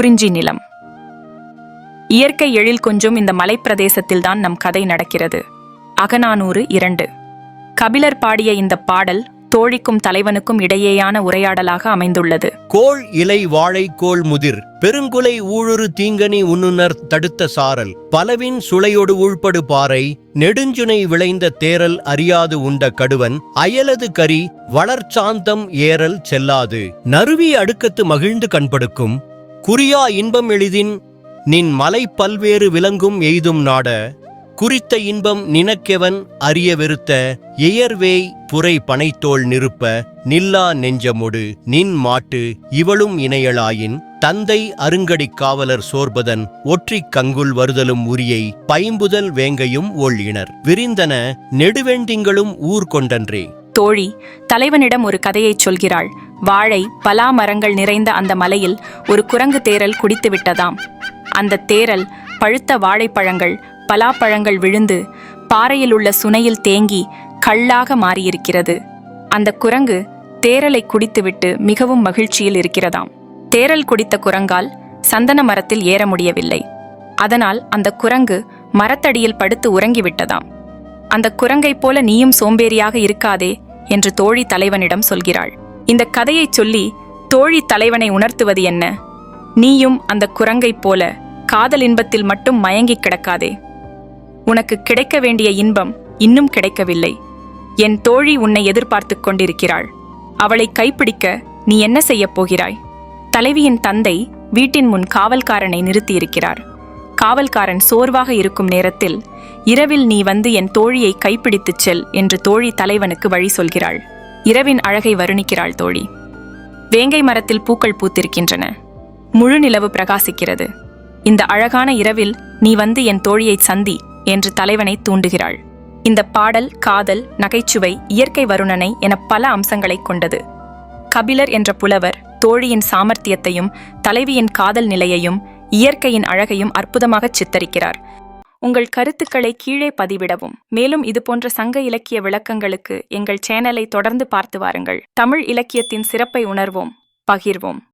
குறிஞ்சி நிலம். இயற்கை எழில் கொஞ்சம் இந்த மலைப்பிரதேசத்தில்தான் நம் கதை நடக்கிறது. அகநானூறு இரண்டு. கபிலர் பாடிய இந்த பாடல் தோழிக்கும் தலைவனுக்கும் இடையேயான உரையாடலாக அமைந்துள்ளது. கோள் இலை வாழை கோள் முதிர் பெருங்குலை ஊழுறு தீங்கனி உண்ணுனர் தடுத்த சாரல் பலவின் சுளையொடு உள்படு பாறை நெடுஞ்சுனை விளைந்த தேரல் அறியாது உண்ட கடுவன் அயலது கரி வளர்ச்சாந்தம் ஏறல் செல்லாது. நறுவி அடுக்கத்து மகிழ்ந்து கண்படுக்கும் குறியா இன்பம் எளிதின் நின் மலை பல்வேறு விலங்கும் எய்தும் நாட குறித்த இன்பம் நினக்கெவன் அறிய வெறுத்த எயர்வேய் புரை பனைத்தோள் நிருப்ப நில்லா நெஞ்சமொடு நின் மாட்டு இவளும் இணையளாயின் தந்தை அருங்கடிக் காவலர் சோர்பதன் ஒற்றிக் கங்குல் வருதலும் உரியை பைம்புதல் வேங்கையும் ஒள்ளினர் விரிந்தன நெடுவெண்டிங்களும் ஊர் கொண்டன்றே தோழி தலைவனிடம் ஒரு கதையைச் சொல்கிறாள். வாழை பலா மரங்கள் நிறைந்த அந்த மலையில் ஒரு குரங்கு தேரல் குடித்து விட்டதாம் அந்த தேரல் பழுத்த வாழைப்பழங்கள் பலாப்பழங்கள் விழுந்து பாறையில் உள்ள சுனையில் தேங்கி கல்லாக மாறியிருக்கிறது. அந்த குரங்கு தேரலை குடித்துவிட்டு மிகவும் மகிழ்ச்சியில் இருக்கிறதாம். தேரல் குடித்த குரங்கால் சந்தன மரத்தில் ஏற முடியவில்லை. அதனால் அந்த குரங்கு மரத்தடியில் படுத்து உறங்கிவிட்டதாம். அந்த குரங்கைப் போல நீயும் சோம்பேறியாக இருக்காதே என்று தோழி தலைவனிடம் சொல்கிறாள். இந்த கதையைச் சொல்லி தோழி தலைவனை உணர்த்துவது என்ன? நீயும் அந்த குரங்கைப் போல காதல் இன்பத்தில் மட்டும் மயங்கிக் கிடக்காதே. உனக்கு கிடைக்க வேண்டிய இன்பம் இன்னும் கிடைக்கவில்லை. என் தோழி உன்னை எதிர்பார்த்துக் கொண்டிருக்கிறாள். அவளை கைப்பிடிக்க நீ என்ன செய்யப் போகிறாய்? தலைவியின் தந்தை வீட்டின் முன் காவல்காரனை நிறுத்தியிருக்கிறார். காவல்காரன் சோர்வாக இருக்கும் நேரத்தில் இரவில் நீ வந்து என் தோழியை கைப்பிடித்துச் செல் என்று தோழி தலைவனுக்கு வழி சொல்கிறாள். இரவின் அழகை வருணிக்கிறாள் தோழி. வேங்கை மரத்தில் பூக்கள் பூத்திருக்கின்றன. முழு நிலவு பிரகாசிக்கிறது. இந்த அழகான இரவில் நீ வந்து என் தோழியை சந்தி என்று தலைவனை தூண்டுகிறாள். இந்த பாடல் காதல் நகைச்சுவை இயற்கை வருணனை என பல அம்சங்களைக் கொண்டது. கபிலர் என்ற புலவர் தோழியின் சாமர்த்தியத்தையும் தலைவியின் காதல் நிலையையும் இயற்கையின் அழகையும் அற்புதமாகச் சித்தரிக்கிறார். உங்கள் கருத்துக்களை கீழே பதிவிடவும். மேலும் இதுபோன்ற சங்க இலக்கிய விளக்கங்களுக்கு எங்கள் சேனலை தொடர்ந்து பார்த்து வாருங்கள். தமிழ் இலக்கியத்தின் சிறப்பை உணர்வோம். பகிர்வோம்.